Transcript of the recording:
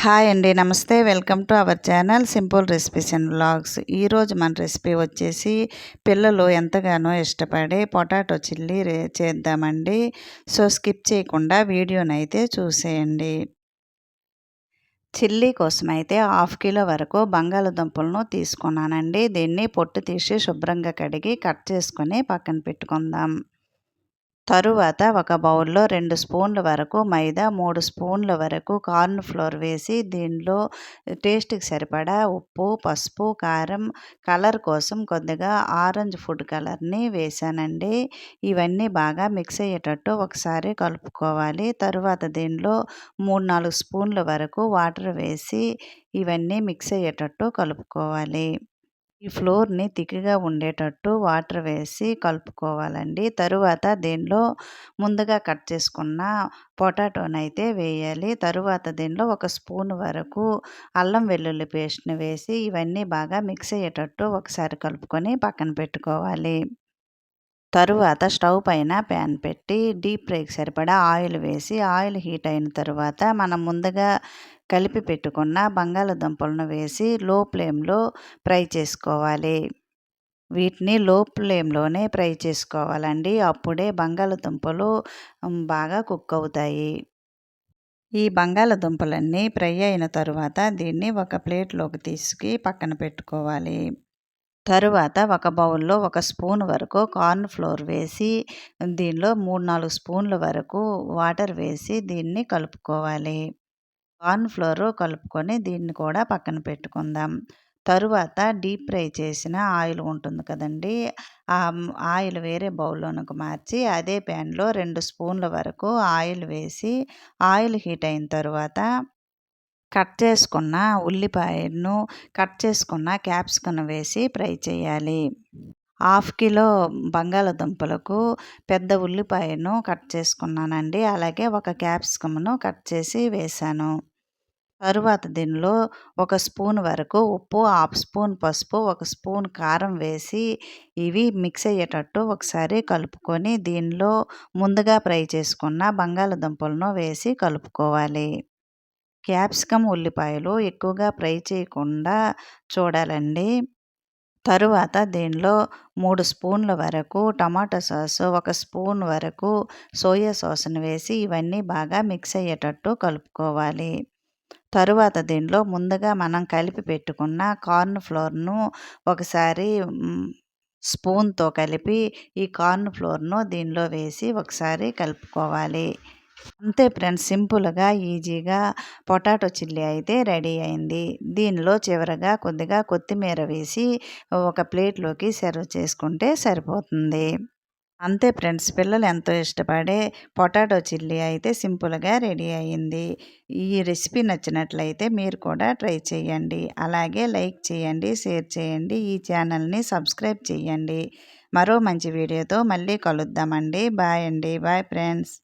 Hi అండి నమస్తే. Welcome to our channel simple recipes and vlogs. ఈరోజు మన రెసిపీ వచ్చేసి పిల్లలు ఎంతగానో ఇష్టపడే పొటాటో చిల్లీ చేద్దామండి. సో స్కిప్ చేయకుండా వీడియోనైతే చూసేయండి. చిల్లీ కోసం అయితే హాఫ్ కిలో వరకు బంగాళదుంపలను తీసుకున్నానండి. దీన్ని పొట్టు తీసి శుభ్రంగా కడిగి కట్ చేసుకొని పక్కన పెట్టుకుందాం. తరువాత ఒక బౌల్లో రెండు స్పూన్ల వరకు మైదా మూడు స్పూన్ల వరకు కార్న్ ఫ్లోర్ వేసి దీనిలో టేస్ట్కి సరిపడా ఉప్పు పసుపు కారం కలర్ కోసం కొద్దిగా ఆరెంజ్ ఫుడ్ కలర్ని వేసానండి. ఇవన్నీ బాగా మిక్స్ అయ్యేటట్టు ఒకసారి కలుపుకోవాలి. తరువాత దీనిలో మూడు నాలుగు స్పూన్ల వరకు వాటర్ వేసి ఇవన్నీ మిక్స్ అయ్యేటట్టు కలుపుకోవాలి. ఈ ఫ్లోర్‌ని తిక్‌గా ఉండేటట్టు వాటర్ వేసి కలుపుకోవాలండి. తరువాత దీనిలో ముందుగా కట్ చేసుకున్న పొటాటోని అయితే వేయాలి. తరువాత దీనిలో ఒక స్పూన్ వరకు అల్లం వెల్లుల్లి పేస్ట్‌ని వేసి ఇవన్నీ బాగా మిక్స్ అయ్యేటట్టు ఒకసారి కలుపుకొని పక్కన పెట్టుకోవాలి. తరువాత స్టవ్ పైన ప్యాన్ పెట్టి డీప్ ఫ్రైకి సరిపడా ఆయిల్ వేసి ఆయిల్ హీట్ అయిన తరువాత మనం ముందుగా కలిపి పెట్టుకున్న బంగాళదుంపలను వేసి లో ఫ్లేమ్లో ఫ్రై చేసుకోవాలి. వీటిని లో ఫ్లేమ్లోనే ఫ్రై చేసుకోవాలండి. అప్పుడే బంగాళదుంపలు బాగా కుక్ అవుతాయి. ఈ బంగాళదుంపలన్నీ ఫ్రై అయిన తరువాత దీన్ని ఒక ప్లేట్లోకి తీసుకు పక్కన పెట్టుకోవాలి. తరువాత ఒక బౌల్లో ఒక స్పూన్ వరకు కార్న్ ఫ్లోర్ వేసి దీనిలో మూడు నాలుగు స్పూన్ల వరకు వాటర్ వేసి దీన్ని కలుపుకోవాలి. కార్న్ ఫ్లోర్ కలుపుకొని దీన్ని కూడా పక్కన పెట్టుకుందాం. తరువాత డీప్ ఫ్రై చేసిన ఆయిల్ ఉంటుంది కదండి ఆ ఆయిల్ వేరే బౌల్లోనికి మార్చి అదే ప్యాన్లో రెండు స్పూన్ల వరకు ఆయిల్ వేసి ఆయిల్ హీట్ అయిన తర్వాత కట్ చేసుకున్న ఉల్లిపాయను కట్ చేసుకున్న క్యాప్సికన్ వేసి ఫ్రై చేయాలి. హాఫ్ కిలో బంగాళదుంపలకు పెద్ద ఉల్లిపాయను కట్ చేసుకున్నానండి. అలాగే ఒక క్యాప్సికమ్ను కట్ చేసి వేశాను తరువాత దీనిలో ఒక స్పూన్ వరకు ఉప్పు హాఫ్ స్పూన్ పసుపు ఒక స్పూన్ కారం వేసి ఇవి మిక్స్ అయ్యేటట్టు ఒకసారి కలుపుకొని దీనిలో ముందుగా ఫ్రై చేసుకున్న బంగాళదుంపలను వేసి కలుపుకోవాలి. క్యాప్సికమ్ ఉల్లిపాయలు ఎక్కువగా ఫ్రై చేయకుండా చూడాలండి. తరువాత దీనిలో మూడు స్పూన్ల వరకు టమాటా సాస్ ఒక స్పూన్ వరకు సోయా సాస్ను వేసి ఇవన్నీ బాగా మిక్స్ అయ్యేటట్టు కలుపుకోవాలి. తరువాత దీనిలో ముందుగా మనం కలిపి పెట్టుకున్న కార్న్ ఫ్లోర్ను ఒకసారి స్పూన్తో కలిపి ఈ కార్న్ ఫ్లోర్ను దీనిలో వేసి ఒకసారి కలుపుకోవాలి. అంతే ఫ్రెండ్స్ సింపుల్గా ఈజీగా పొటాటో చిల్లీ అయితే రెడీ అయింది. దీనిలో చివరగా కొద్దిగా కొత్తిమీర వేసి ఒక ప్లేట్లోకి సర్వ్ చేసుకుంటే సరిపోతుంది. అంతే ఫ్రెండ్స్ పిల్లలు ఎంతో ఇష్టపడే పొటాటో చిల్లీ అయితే సింపుల్గా రెడీ అయ్యింది ఈ రెసిపీ నచ్చినట్లయితే మీరు కూడా ట్రై చేయండి. అలాగే లైక్ చేయండి షేర్ చేయండి ఈ ఛానల్ని సబ్స్క్రైబ్ చేయండి. మరో మంచి వీడియోతో మళ్ళీ కలుద్దామండి. బాయ్ అండి. Bye friends.